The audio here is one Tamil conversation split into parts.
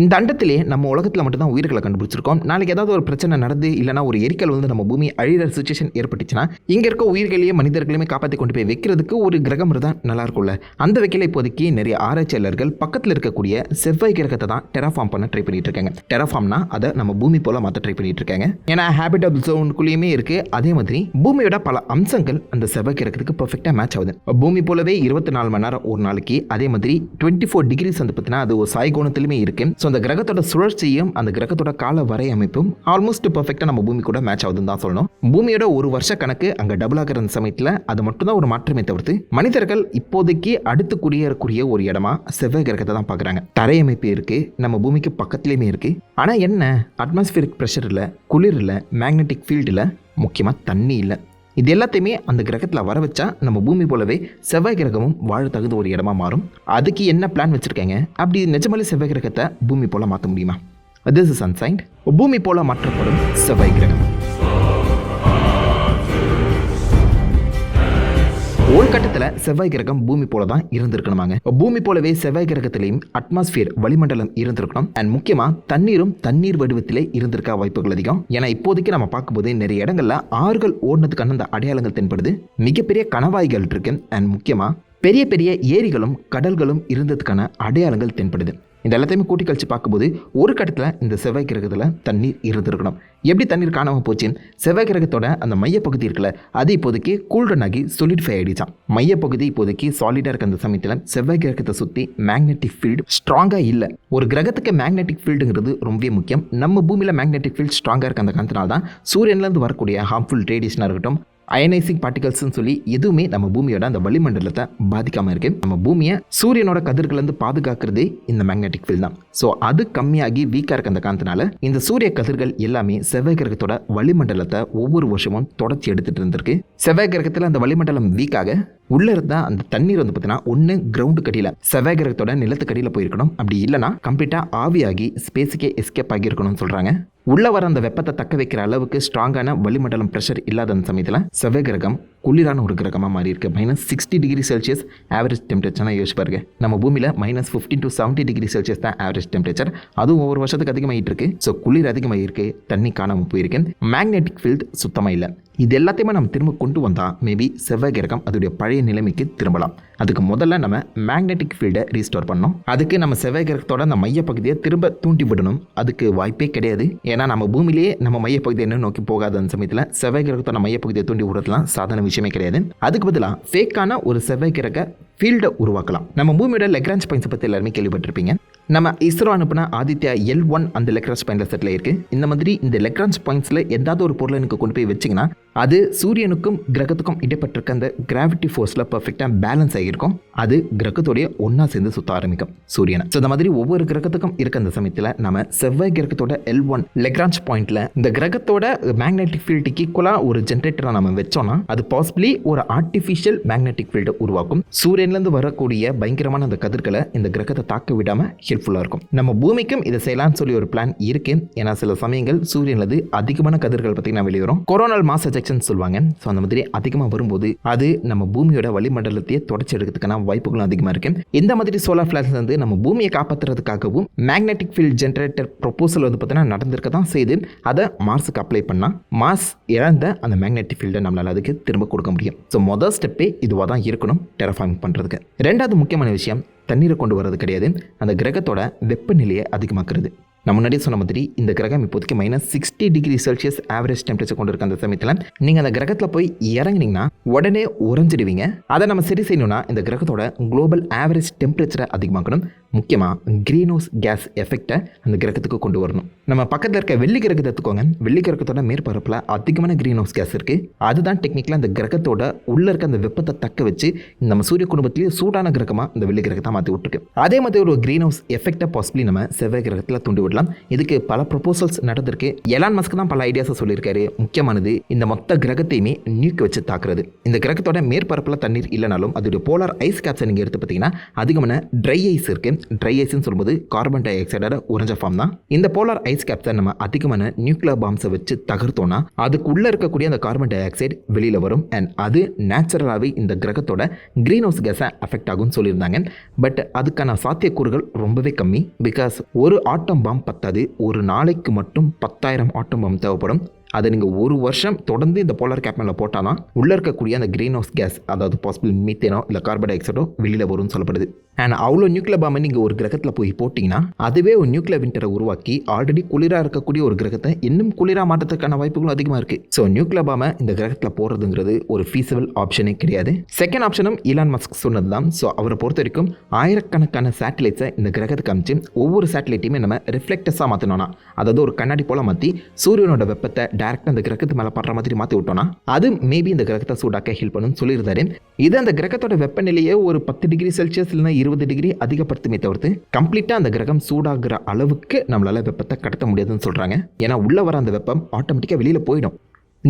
இந்த அண்டத்திலே நம்ம உலகத்தில் மட்டும்தான் உயிர்களை கண்டுபிடிச்சிருக்கோம். நாளைக்கு ஏதாவது ஒரு பிரச்சனை நடந்து இல்லைனா ஒரு எரிக்கல் வந்து நம்ம பூமி அழிகிற சுச்சுவேஷன் ஏற்பட்டுச்சுன்னா இங்கே இருக்க உயிர்களையும் மனிதர்களையுமே காப்பாற்றி கொண்டு போய் வைக்கிறதுக்கு ஒரு கிரகம் இருந்தால் நல்லா இருக்கும்ல. அந்த வைக்கல இப்போதைக்கு நிறைய ஆராய்ச்சியாளர்கள் பக்கத்தில் இருக்கக்கூடிய செவ்வாய் கிரகத்தை தான் டெராஃபார்ம் பண்ண ட்ரை பண்ணிட்டு இருக்காங்க. டெராஃபார்ம்னா அதை நம்ம பூமி போல மாற்ற ட்ரை பண்ணிட்டு இருக்காங்க. ஏன்னா ஹேபிட்டபிள் ஜோனுக்குள்ளேயுமே இருக்கு. அதே மாதிரி பூமியோட பல அம்சங்கள் அந்த செவ்வாய் கிரகத்துக்கு பர்ஃபெக்டாக மேட்ச் ஆகுது. பூமி போலவே இருபத்தி நாலு மணி நேரம் ஒரு நாளைக்கு அதே மாதிரி டுவெண்ட்டி ஃபோர் டிகிரிஸ் வந்து பார்த்தீங்கன்னா அது ஒரு சாய்கோணத்திலுமே இருக்கு. ஸோ அந்த கிரகத்தோட சுழற்சியும் அந்த கிரகத்தோட கால வரை அமைப்பும் ஆல்மோஸ்ட் பர்ஃபெக்டாக நம்ம பூமி கூட மேட்ச் ஆகுதுன்னு தான் சொல்லணும். பூமியோட ஒரு வருஷ கணக்கு அங்கே டபுள் ஆகிற அந்த சமயத்தில் அது மட்டும்தான் ஒரு மாற்றமே தவிர்த்து மனிதர்கள் இப்போதைக்கு அடுத்து குடியேறக்கூடிய ஒரு இடமா செவ்வாய் கிரகத்தை தான் பார்க்குறாங்க. தரை இருக்குது நம்ம பூமிக்கு பக்கத்துலேயுமே இருக்குது ஆனால் என்ன? அட்மாஸ்பியரிக் ப்ரெஷர் இல்லை குளிர் இல்லை மேக்னெட்டிக் ஃபீல்டில் முக்கியமாக தண்ணி இல்லை. இது எல்லாத்தையுமே அந்த கிரகத்தில் வர வச்சா நம்ம பூமி போலவே செவ்வாய் கிரகமும் வாழ தகுந்த ஒரு இடமா மாறும். அதுக்கு என்ன பிளான் வச்சுருக்கேங்க? அப்படி நிஜமாலே செவ்வாய் கிரகத்தை பூமி போல மாற்ற முடியுமா? திஸ் இஸ் அன்சைன்ட் பூமி போல மாற்றப்படும் செவ்வாய் கிரகம். ஒரு கட்டத்தில் செவ்வாய் கிரகம் பூமி போல தான் இருந்திருக்கணுமாங்க. பூமி போலவே செவ்வாய் கிரகத்திலையும் அட்மாஸ்பியர் வளிமண்டலம் இருந்திருக்கணும். அண்ட் முக்கியமாக தண்ணீரும் தண்ணீர் வடிவத்திலே இருந்திருக்க வாய்ப்புகள் அதிகம். ஏன்னா இப்போதைக்கு நம்ம பார்க்கும்போது நிறைய இடங்கள்ல ஆறுகள் ஓடுனதுக்கான அந்த அடையாளங்கள் தென்படுது. மிகப்பெரிய கணவாய்கள் இருக்கு. அண்ட் முக்கியமாக பெரிய பெரிய ஏரிகளும் கடல்களும் இருந்ததுக்கான அடையாளங்கள் தென்படுது. இந்த எல்லாத்தையுமே கூட்டி கழிச்சு பார்க்கும்போது ஒரு கட்டத்தில் இந்த செவ்வாய் கிரகத்தில் தண்ணீர் இருந்திருக்கணும். எப்படி தண்ணீர் காணாமல் போச்சுன்னு? செவ்வாய் கிரகத்தோட அந்த மையப்பகுதி இருக்குல்ல அது இப்போதைக்கு கூல்டன் ஆகி சொலிடிஃபை ஆகிடுச்சான் மையப்பகுதி இப்போதைக்கு சாலிடாக இருக்க அந்த சமயத்தில் செவ்வாய் கிரகத்தை சுற்றி மேக்னெட்டிக் ஃபீல்டு ஸ்ட்ராங்காக இல்லை. ஒரு கிரகத்துக்கு மேக்னெட்டிக் ஃபீல்டுங்கிறது ரொம்பவே முக்கியம். நம்ம பூமியில் மேக்னெட்டிக் ஃபீல்ட் ஸ்ட்ராங்காக இருக்க அந்த காரணத்தினால தான் சூரியன்லேருந்து வரக்கூடிய ஹார்ம்ஃபுல் ரேடியேஷனாக இருக்கட்டும் அயனைசிங் பார்ட்டிகல்ஸ்னு சொல்லி எதுவுமே நம்ம பூமியோட அந்த வளிமண்டலத்தை பாதிக்காமல் இருக்கு. நம்ம பூமியை சூரியனோட கதிர்கள்லேருந்து பாதுகாக்கிறதே இந்த மேக்னெட்டிக் ஃபீல்ட் தான். ஸோ அது கம்மியாகி வீக்காக இருக்க அந்த காரணத்தினால இந்த சூரிய கதிர்கள் எல்லாமே செவ்வாய் கிரகத்தோட வளிமண்டலத்தை ஒவ்வொரு வருஷமும் தொடர்ச்சி எடுத்துட்டு இருந்திருக்கு. செவ்வாய் கிரகத்தில் அந்த வளிமண்டலம் வீக்காக உள்ள இருந்தால் அந்த தண்ணீர் வந்து பார்த்தீங்கன்னா ஒன்று கிரவுண்டு கடியில் செவ்வாய் கிரகத்தோட நிலத்துக்கடியில் போயிருக்கணும். அப்படி இல்லைனா கம்ப்ளீட்டாக ஆவியாகி ஸ்பேஸுக்கே எஸ்கேப் ஆகியிருக்கணும்னு சொல்கிறாங்க உள்ள வர அந்த வெப்பத்தை தக்க வைக்கிற அளவுக்கு ஸ்ட்ராங்கான வளிமண்டலம் ப்ரெஷர் இல்லாத அந்த சமயத்தில் செவ்வாய் கிரகம் குளிரான ஒரு கிரகமாக மாறி இருக்கு. Minus sixty degree Celsius average டெம்பரேச்சர்னா யோசிச்சு பாருங்க. நம்ம பூமியில் minus fifteen to seventy degree Celsius தான் ஆவரேஜ் டெம்பரேச்சர் அதுவும் ஒவ்வொரு வருஷத்துக்கு அதிகமாகிட்டு இருக்கு. ஸோ குளிர் அதிகமாக இருக்கு தண்ணி காணாமல் போயிருக்கு மேக்னெட்டிக் ஃபீல்ட் சுத்தமாக இல்லை. இது எல்லாத்தையுமே நம்ம திரும்ப கொண்டு வந்தால் மேபி செவ்வாய் கிரகம் அதோடைய பழைய நிலைமைக்கு திரும்பலாம். அதுக்கு முதல்ல நம்ம மேக்னெட்டிக் ஃபீல்டை ரீஸ்டோர் பண்ணோம் அதுக்கு நம்ம செவ்வாய் கிரகத்தோட அந்த மையப்பகுதியை திரும்ப தூண்டி விடணும். அதுக்கு வாய்ப்பே கிடையாது. ஏன்னா நம்ம பூமியிலேயே நம்ம மையப்பகுதியை என்ன நோக்கி போகாத அந்த சமயத்தில் செவ்வாய் கிரகத்தோட மையப்பகுதியை தூண்டி விடுறதுலாம் சாதாரண விஷயமே கிடையாது. அதுக்கு பதிலாக ஃபேக்கான ஒரு செவ்வாய் கிரக ஃபீல்டை உருவாக்கலாம். நம்ம பூமியோட லெக்ரான்ஸ் பாயிண்ட்ஸை பற்றி எல்லாருமே கேள்விப்பட்டிருப்பீங்க. நம்ம இஸ்ரோ அனுப்பின ஆதித்யா எல் ஒன் அந்த லெக்ரான்ஸ் பாயிண்ட்ல செட்டில் இருக்குது இந்த மாதிரி இந்த லெக்ரான்ஸ் பாயிண்ட்ஸில் ஏதாவது ஒரு பொருளை எனக்கு கொண்டு போய் வச்சிங்கன்னா அது சூரியனுக்கும் கிரகத்துக்கும் இடைப்பட்டிருக்க அந்த கிராவிட்டி ஃபோர்ஸில் பர்ஃபெக்டாக பேலன்ஸ் ஆகியிருக்கும். அது கிரகத்தோடைய ஒன்றா சேர்ந்து சுத்த ஆரம்பிக்கும் சூரியனை. ஸோ இந்த மாதிரி ஒவ்வொரு கிரகத்துக்கும் இருக்க அந்த சமயத்தில் நம்ம செவ்வாய் கிரகத்தோட எல் ஒன் லெக்ராஞ்ச் பாயிண்ட்டில் இந்த கிரகத்தோட மேக்னெட்டிக் ஃபீல்டுக்கு ஈக்குவலாக ஒரு ஜென்ரேட்டரை நம்ம வச்சோம்னா அது பாசிபிளி ஒரு ஆர்டிஃபிஷியல் மேக்னெட்டிக் ஃபீல்டை உருவாக்கும். சூரியன்லேருந்து வரக்கூடிய பயங்கரமான அந்த கதிர்களை இந்த கிரகத்தை தாக்க விடாமல் ஹெல்ப்ஃபுல்லாக இருக்கும். நம்ம பூமிக்கும் இதை செய்யலாம்னு சொல்லி ஒரு பிளான் இருக்கு. ஏன்னா சில சமயங்கள் சூரியன்லேருந்து அதிகமான கதிர்கள் பார்த்தீங்கன்னா வெளிவரும். கொரோனால் மாஸ் எஜெக்ஷன் சொல்லுவாங்க. ஸோ அந்த மாதிரி அதிகமாக வரும்போது அது நம்ம பூமியோட வளிமண்டலத்தையே தொடச்சி எடுக்கிறதுக்கான வாய்ப்புகளும் அதிகமாக இருக்கு. இந்த மாதிரி சோலார் ஃபிளாஷ் வந்து நம்ம பூமியை காப்பாற்றுறதுக்காகவும் மேக்னெட்டிக் ஃபீல்ட் ஜென்ரேட்டர் ப்ரொப்போசல் வந்து பார்த்தீங்கன்னா நடந்திருக்க தான் செய்து அதை மார்ஸுக்கு அப்ளை பண்ணால் மார்ஸ் இழந்த அந்த மேக்னெட்டிக் ஃபீல்டை நம்மளால் அதுக்கு திரும்ப கொடுக்க முடியும். ஸோ மொதல் ஸ்டெப்பே இதுவாக தான் இருக்கணும் டெரஃபார்மிங் பண்ணுறதுக்கு ரெண்டாவது முக்கியமான விஷயம் தண்ணீரை கொண்டு வரது கிடையாது. அந்த கிரகத்தோட வெப்பநிலையை அதிகமாக்குறது. நம்ம முன்னாடியே சொன்ன மாதிரி இந்த கிரகம் இப்போதைக்கு minus sixty degree Celsius average temperature கொண்டு இருக்க அந்த சமயத்தில். நீங்கள் அந்த கிரகத்தில் போய் இறங்குனீங்கன்னா உடனே உறைஞ்சிடுவீங்க. அதை நம்ம சரி செய்யணும்னா இந்த கிரகத்தோட குளோபல் ஆவரேஜ் டெம்பரேச்சரை அதிகமாக்கணும். முக்கியமாக க்ரீன் கேஸ் எஃபெக்டை அந்த கிரகத்துக்கு கொண்டு வரணும். நம்ம பக்கத்தில் இருக்க வெள்ளி கிரகத்தை எடுத்துக்கோங்க. வெள்ளி கிரகத்தோட மேற்பரப்பில் அதிகமான க்ரீன் ஹவுஸ் கேஸ் இருக்குது அதுதான் டெக்னிக்கலாக அந்த கிரகத்தோட உள்ளே இருக்க அந்த வெப்பத்தை தக்க வச்சு நம்ம சூரிய குடும்பத்திலேயே சூடான கிரகமாக இந்த வெள்ளி கிரகத்தை மாற்றி விட்டுருக்கு. அதே மாதிரி ஒரு கிரீன் ஹவுஸ் எஃபெக்டை பாசிபிளி நம்ம செவ்வாய் கிரகத்தில் தூண்டி விடலாம். இதுக்கு பல ப்ரொபோசல்ஸ் நடந்திருக்கு. எலான் மஸ்க் தான் பல ஐடியாஸை சொல்லியிருக்காரு. முக்கியமானது இந்த மொத்த கிரகத்தையுமே நியூக்கு வச்சு தாக்குறது. இந்த கிரகத்தோட மேற்பரப்பில் தண்ணீர் இல்லைனாலும் அதோடைய போலார் ஐஸ் கேப்ஸை நீங்கள் எடுத்து பார்த்தீங்கன்னா அதிகமான ட்ரை ஐஸ் இருக்குது ட்ரை ஐஸ்னு சொல்லும்போது கார்பன் டை ஆக்சைடோட உறைஞ்ச ஃபார்ம் தான். இந்த போலார் ஐஸ் கேப்ஸை நம்ம அதிகமான நியூக்ளியர் பாம்ஸை வச்சு தகர்த்தோம்னா அதுக்குள்ளே இருக்கக்கூடிய அந்த கார்பன் டை ஆக்சைடு வெளியில் வரும். அண்ட் அது நேச்சுரலாகவே இந்த கிரகத்தோட க்ரீன் ஹவுஸ் கேஸை அஃபெக்ட் ஆகும்னு சொல்லியிருந்தாங்க. பட் அதுக்கான சாத்தியக்கூறுகள் ரொம்பவே கம்மி. பிகாஸ் ஒரு ஆட்டம் பாம் பத்தாது. ஒரு நாளைக்கு மட்டும் பத்தாயிரம் ஆட்டம் தேவைப்படும். அதை நீங்கள் ஒரு வருஷம் தொடர்ந்து இந்த போலார் கேப் மேலே போட்டால் தான் உள்ளே இருக்கக்கூடிய அந்த க்ரீன் ஹவுஸ் கேஸ் அதாவது பாசிபிள் மீத்தேனோ இல்லை கார்பன் டை ஆக்சைடோ வெளியில் வரும்னு சொல்லப்படுது. அண்ட் அவ்வளோ நியூக்ளியர் பாம்பை நீங்கள் ஒரு கிரகத்தில் போய் போட்டிங்கன்னா அதுவே ஒரு நியூக்ளியர் விண்டரை உருவாக்கி ஆல்ரெடி குளிராக இருக்கக்கூடிய ஒரு கிரகத்தை இன்னும் குளிராக மாற்றத்துக்கான வாய்ப்புகளும் அதிகமாக இருக்குது ஸோ நியூக்ளியர் பாம்பை இந்த கிரகத்தில் போடுறதுங்கிறது ஒரு ஃபீஸபிள் ஆப்ஷனே கிடையாது. செகண்ட் ஆப்ஷனும் ஈலான் மஸ்க் சொன்னது தான் ஸோ அவரை பொறுத்த வரைக்கும் ஆயிரக்கணக்கான சேட்டலைட்ஸை இந்த கிரகத்துக்கு அமைச்சு ஒவ்வொரு சேட்டலைட்டையுமே நம்ம ரிஃப்ளெக்டஸாக மாற்றணும்னா அதாவது ஒரு கண்ணாடி போல் மாற்றி சூரியனோட வெப்பத்தை டேரெக்டாக அந்த கிரகத்து மேலே படுற மாதிரி மாற்றி விட்டோம்னா அது மேபி இந்த கிரகத்தை சூடாக்க ஹெல்ப் பண்ணுன்னு சொல்லியிருந்தாரு. இது அந்த கிரகத்தோட வெப்பநிலையை ஒரு பத்து டிகிரி செல்சியஸ் இல்லைனா இருபது டிகிரி அதிகப்படுத்துமே தவிர்த்து கம்ப்ளீட்டாக அந்த கிரகம் சூடாகிற அளவுக்கு நம்மளால் வெப்பத்தை கடத்த முடியாதுன்னு சொல்கிறாங்க ஏன்னா உள்ளே வர அந்த வெப்பம் ஆட்டோமேட்டிக்காக வெளியில் போயிடும்.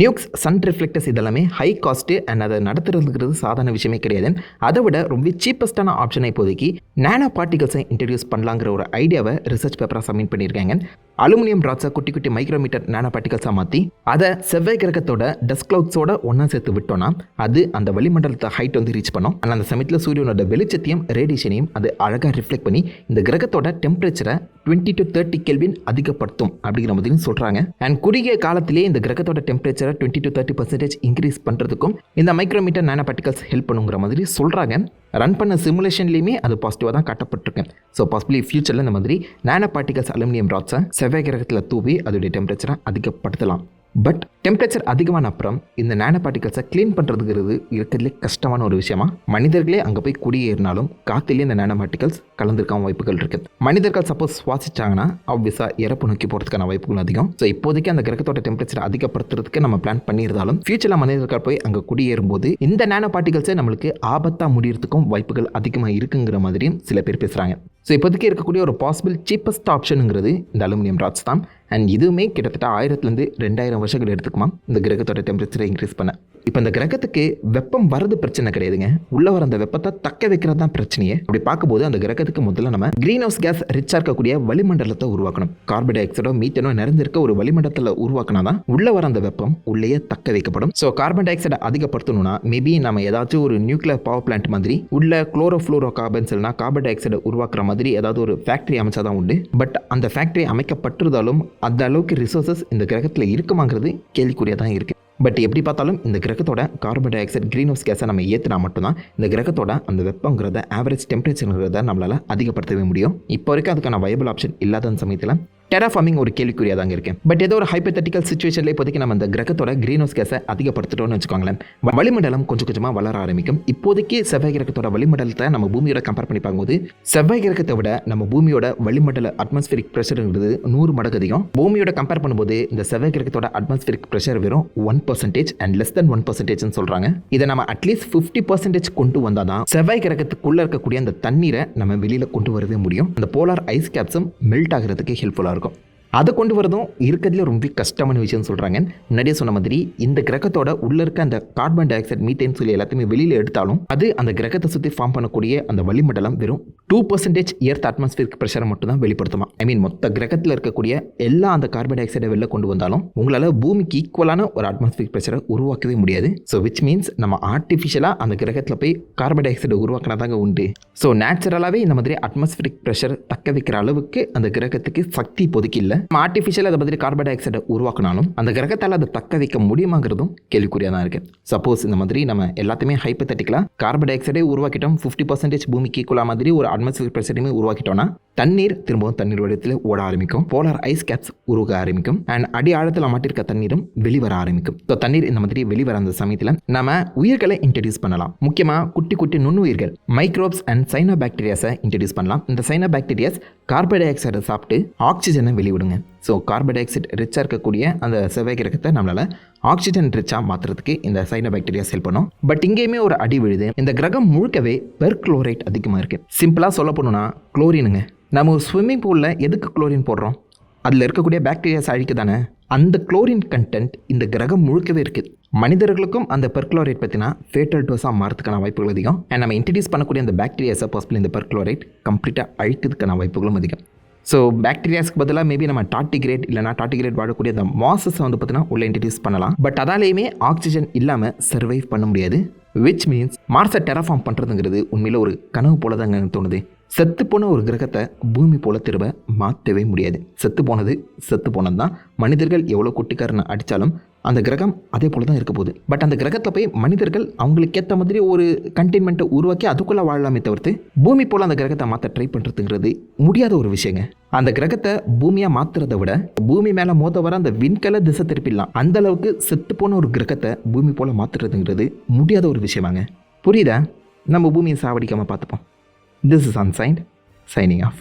நியூக்ஸ் சன் ரிஃப்ளெக்டர்ஸ் இதெல்லாமே ஹை காஸ்ட்டு அண்ட் அதை நடத்துறதுங்கிறது சாதாரண விஷயமே கிடையாது அதை விட ரொம்ப சீப்பஸ்டான ஆப்ஷனை இப்போதைக்கு நானோ பார்ட்டிகல்ஸை இன்ட்ரடியூஸ் பண்ணலாங்கிற ஒரு ஐடியாவை ரிசர்ச் பேப்பராக சப்மிட் பண்ணியிருக்காங்க அலுமினியம் ராட்ஸை குட்டி குட்டி மைக்ரோமீட்டர் நானோ பார்ட்டிகல்ஸாக மாற்றி அதை செவ்வாய் கிரகத்தோட டஸ்ட் கிளவுட்ஸோட ஒன்றா சேர்த்து விட்டோம்னா அது அந்த வளிமண்டலத்தை ஹைட் வந்து ரீச் பண்ணும். ஆனால் அந்த சமயத்தில் சூரியனோட வெளிச்சத்தையும் ரேடியேஷனையும் அது அழகாக ரிஃப்ளெக்ட் பண்ணி இந்த கிரகத்தோட டெம்பரேச்சரை டுவெண்ட்டி டு தேர்ட்டி கெல்வின் அதிகப்படுத்தும் அப்படிங்கிற மாதிரி சொல்கிறாங்க அண்ட் குறுகிய காலத்திலே இந்த கிரகத்தோட temperature twenty to thirty percentage increase பண்ணுறதுக்கும் இந்த மைக்ரோமீட்டர் நானோ பார்ட்டிகல்ஸ் ஹெல்ப் பண்ணுங்கிற மாதிரி சொல்கிறாங்க ரன் பண்ண சிமுலேஷன்லேயுமே அது பாசிட்டிவாக தான் காட்டப்பட்டிருக்கேன் ஸோ பாசிபிளி ஃபியூச்சரில் இந்த மாதிரி நானோ பார்ட்டிகல்ஸ் அலுமினியம் ராட்ஸை செவ்வாய் கிரகத்தில் தூவி அதோடைய டெம்பரேச்சரை அதிகப்படுத்தலாம். பட் டெம்பரேச்சர் அதிகமான அப்புறம் இந்த நேனோ பார்ட்டிகல்ஸை க்ளீன் பண்ணுறதுங்கிறது இருக்கிறதுலே கஷ்டமான ஒரு விஷயமா? மனிதர்களே அங்கே போய் குடியேறினாலும் காத்திலே இந்த நேனோ பார்ட்டிகல்ஸ் கலந்துருக்காம வாய்ப்புகள் இருக்குது மனிதர்கள் சப்போஸ் சுவாசிச்சாங்கன்னா ஆப்வியஸாக இறப்பு நோக்கி போகிறதுக்கான வாய்ப்புகள் அதிகம். ஸோ இப்போதைக்கு அந்த கிரகத்தோட டெம்பரேச்சர் அதிகப்படுத்துறதுக்கு நம்ம பிளான் பண்ணியிருந்தாலும் ஃபியூச்சரில் மனிதர்கள் போய் அங்கே குடியேறும் போது இந்த நேனோ பார்ட்டிகல்ஸே நம்மளுக்கு ஆபத்தாக முடியறதுக்கும் வாய்ப்புகள் அதிகமாக இருக்குங்கிற மாதிரியும் சில பேர் பேசுகிறாங்க ஸோ இப்போதைக்கு இருக்கக்கூடிய ஒரு பாசிபிள் சீப்பஸ்ட் ஆப்ஷனுங்கிறது இந்த அலுமினியம் ராட்ஸ் தான். அண்ட் இதுவுமே கிட்டத்தட்ட ஆயிரத்துலேருந்து ரெண்டாயிரம் வருஷங்கள் எடுத்துக்குமா இந்த கிரகத்தோட டெம்பரேச்சரை இன்க்ரீஸ் பண்ண. இப்போ இந்த கிரகத்துக்கு வெப்பம் வரது பிரச்சனை கிடையாதுங்க. உள்ள வர அந்த வெப்பத்தை தக்க வைக்கிறது தான் பிரச்சனையே. அப்படி பார்க்கும்போது அந்த கிரகத்துக்கு முதல்ல நம்ம க்ரீன் ஹவுஸ் கேஸ் ரிச்சாக இருக்கக்கூடிய வளிமண்டலத்தை உருவாக்கணும். கார்பன் டை ஆக்சைடோ மீத்தனோ நிறைஞ்சிருக்க ஒரு வளிமண்டலத்தில் உருவாக்கினா தான் உள்ள வர அந்த வெப்பம் உள்ளேயே தக்க வைக்கப்படும். ஸோ கார்பன் டை ஆக்சைடை அதிகப்படுத்தணும்னா மேபி நம்ம ஏதாச்சும் ஒரு நியூக்ளியர் பவர் பிளான்ட் மாதிரி உள்ள குளோரோஃப்ளோரோ கார்பன்ஸ் இல்லைனா கார்பன் டை ஆக்சைடை உருவாக்குற மாதிரி ஏதாவது ஒரு ஃபேக்ட்ரி அமைச்சா தான் உண்டு. பட் அந்த ஃபேக்டரி அமைக்கப்பட்டிருந்தாலும் அந்த அளவுக்கு ரிசோர்சஸ் இந்த கிரகத்தில் இருக்குமாங்கிறது கேள்விக்குறியாக தான் இருக்குது பட் எப்படி பார்த்தாலும் இந்த கிரகத்தோட carbon dioxide green house கேஸை நம்ம ஏற்றினா மட்டும்தான் இந்த கிரகத்தோட அந்த வெப்பங்கிறத ஆவரேஜ் டெம்பரேச்சருங்கிறத நம்மளால் அதிகப்படுத்தவே முடியும். இப்போ வரைக்கும் அதுக்கான வயபிள் ஆப்ஷன் இல்லாத சமயத்தில் டெராஃபார்மிங் ஒரு கேள்விக்குரியாக தாங்க இருக்கேன். பட் ஏதோ ஒரு ஹைப்பத்தட்டிக்கல் சுச்சுவேஷனில் இப்போதைக்கு நம்ம அந்த கிரகத்தோட கிரீன் ஹவுஸ் கேஸை அதிகப்படுத்திட்டோம்னு வச்சுக்கோங்களேன். வளிமண்டலம் கொஞ்சம் கொஞ்சமாக வளர ஆரம்பிக்கும். இப்போதைக்கு செவ்வாய் கிரகத்தோட வளிமண்டலத்தை நம்ம பூமியோட கம்பேர் பண்ணி பார்க்கும்போது செவ்வாய் கிரகத்தை விட நம்ம பூமியோட வளிமண்டல அட்மாஸ்பியரிக் ப்ரெஷருங்கிறது நூறு மடங்கு அதிகம். பூமியோட கம்பேர் பண்ணும்போது இந்த செவ்வாய் கிரகத்தோட அட்மாஸ்பியரிக் ப்ரெஷர் வெறும் one percentage and less than one பர்சன்டேஜ்னு சொல்கிறாங்க இதை நம்ம அட்லீஸ்ட் ஃபிஃப்டி பர்சன்டேஜ் கொண்டு வந்தால் தான் செவ்வாய் கிரகத்துக்குள்ளே இருக்கக்கூடிய அந்த தண்ணீரை நம்ம வெளியில் கொண்டு வரவே முடியும். அந்த போலார் ஐஸ் கேப்ஸும் மெல்ட் ஆகிறதுக்கு ஹெல்ப்ஃபுல்லாக இருக்கும். Пока. அதை கொண்டு வரதும் இருக்கிறதுல ரொம்ப கஷ்டமான விஷயம்னு சொல்கிறாங்க முன்னாடியே சொன்ன மாதிரி இந்த கிரகத்தோட உள்ள இருக்க அந்த கார்பன் டை ஆக்சைடு மீத்தேன் சொல்லி எல்லாத்தையுமே வெளியில் எடுத்தாலும் அது அந்த கிரகத்தை சுற்றி ஃபார்ம் பண்ணக்கூடிய அந்த வளிமண்டலம் வெறும் டூ பர்சன்டேஜ் எர்த் அட்மாஸ்பியருக்கு ப்ரெஷரை மட்டும் தான் வெளிப்படுத்துமா? ஐ மீன் மொத்த கிரகத்தில் இருக்கக்கூடிய எல்லா அந்த கார்பன் டை ஆக்சைடை வெளில கொண்டு வந்தாலும் உங்களால் பூமிக்கு ஈக்குவலான ஒரு அட்மாஸ்பியர் ப்ரெஷரை உருவாக்கவே முடியாது. ஸோ விச் மீன்ஸ் நம்ம ஆர்டிஃபிஷியலாக அந்த கிரகத்தில் போய் கார்பன் டை ஆக்சைடை உருவாக்கினதாங்க உண்டு. ஸோ நேச்சுரலாகவே இந்த மாதிரி அட்மாஸ்பியரிக் ப்ரெஷர் தக்க வைக்கிற அளவுக்கு அந்த கிரகத்துக்கு சக்தி இப்போதைக்கு இல்லை. நம்ம ஆர்டிஃபிஷியலாக அதை பற்றி கார்பன் டை ஆக்சைடை உருவாக்கினாலும் அந்த கிரகத்தால் அதை தக்க வைக்க முடியுமாங்கிறதும் கேள்விக்குறியாக தான் இருக்குது சப்போஸ் இந்த மாதிரி நம்ம எல்லாத்தையுமே ஹைப்பத்தட்டிக்கலாக கார்பன் டை ஆக்சைடே உருவாக்கிட்டோம் ஃபிஃப்டி பர்சன்டேஜ் பூமிக்கு ஈக்குவலாக மாதிரி ஒரு அட்மாஸ்பியர் பிரச்சனையுமே உருவாக்கிட்டோம்னா தண்ணீர் திரும்பவும் தண்ணீர் வடிவத்தில் ஓட ஆரம்பிக்கும் போலார் ஐஸ் கேப்ஸ் உருக ஆரம்பிக்கும் அண்ட் அடி ஆழத்தில் மாட்டிருக்க தண்ணீரும் வெளிவர ஆரம்பிக்கும். ஸோ தண்ணீர் இந்த மாதிரி வெளிவர அந்த சமயத்தில் நம்ம உயிர்களை இன்ட்ரடியூஸ் பண்ணலாம். முக்கியமாக குட்டி குட்டி நுண்ணுயிர்கள் மைக்ரோப்ஸ் அண்ட் சைனோ பாக்டீரியாஸை இன்ட்ரடியூஸ் பண்ணலாம். இந்த சைனோ பாக்டீரியாஸ் கார்பன் டை ஆக்சைடை சாப்பிட்டு ஆக்சிஜனை வெளிவிடுங்க. ஸோ கார்பன் டை ஆக்சைடு ரிச்சாக இருக்கக்கூடிய அந்த செவ்வாய் கிரகத்தை நம்மளால் ஆக்சிஜன் ரிச்சாக மாற்றுறதுக்கு இந்த சைனோ பாக்டீரியா செல் பண்ணும். பட் இங்கேயுமே ஒரு அடி விழுது. இந்த கிரகம் முழுக்கவே பெர்க்ளோரைட் அதிகமாக இருக்குது சிம்பிளாக சொல்ல போனோம்னா குளோரினுங்க நம்ம ஒரு ஸ்விம்மிங் பூலில் எதுக்கு குளோரின் போடுறோம்? அதில் இருக்கக்கூடிய பாக்டீரியாஸ் அழிக்க தானே? அந்த குளோரின் கண்டென்ட் இந்த கிரகம் முழுக்கவே இருக்குது மனிதர்களுக்கும் அந்த பெர்க்ளோரேட் பற்றினா ஃபேட்டல் டோஸாக மாறதுக்கான வாய்ப்புகள் அதிகம். அண்ட் நம்ம இன்ட்ரடியூஸ் பண்ணக்கூடிய அந்த பாக்டீரியாஸை பாசிபிள் இந்த பெர்க்ளோரேட் கம்ப்ளீட்டாக அழிக்கிறதுக்கான வாய்ப்புகளும் அதிகம். ஸோ பாக்டீரியாஸ்க்கு பதிலாக மேபி நம்ம டாட்டிகிரேட் இல்லைனா டாட்டிகிரேட் வாழக்கூடிய அந்த மாசஸை வந்து பார்த்தீங்கன்னா உள்ள இன்ட்ரடியூஸ் பண்ணலாம். பட் அதாலேயுமே ஆக்சிஜன் இல்லாமல் சர்வைவ் பண்ண முடியாது. விச் மீன்ஸ் மார்ஸை டெரஃபார்ம் பண்ணுறதுங்கிறது உண்மையில் ஒரு கனவு போல தாங்க எனக்கு தோணுது. செத்து போன ஒரு கிரகத்தை பூமி போல திரும்ப மாற்றவே முடியாது. செத்து போனது செத்து போனது தான் மனிதர்கள் எவ்வளோ குட்டிக்காரனை அடித்தாலும் அந்த கிரகம் அதே போல் தான் இருக்க போகுது. பட் அந்த கிரகத்தில் போய் மனிதர்கள் அவங்களுக்கு ஏற்ற மாதிரி ஒரு கண்டெய்ன்மெண்ட்டை உருவாக்கி அதுக்குள்ளே வாழலாமே தவிர்த்து பூமி போல் அந்த கிரகத்தை மாற்ற ட்ரை பண்ணுறதுங்கிறது முடியாத ஒரு விஷயங்க. அந்த கிரகத்தை பூமியாக மாற்றுறதை விட பூமி மேலே மோத வர அந்த விண்கல திசை திருப்பிடலாம். அந்த அளவுக்கு செத்து போன ஒரு கிரகத்தை பூமி போல் மாற்றுறதுங்கிறது முடியாத ஒரு விஷயமாங்க. புரியுதா? நம்ம பூமியை சாவடிக்காமல் பார்த்துப்போம். This is ancient signing off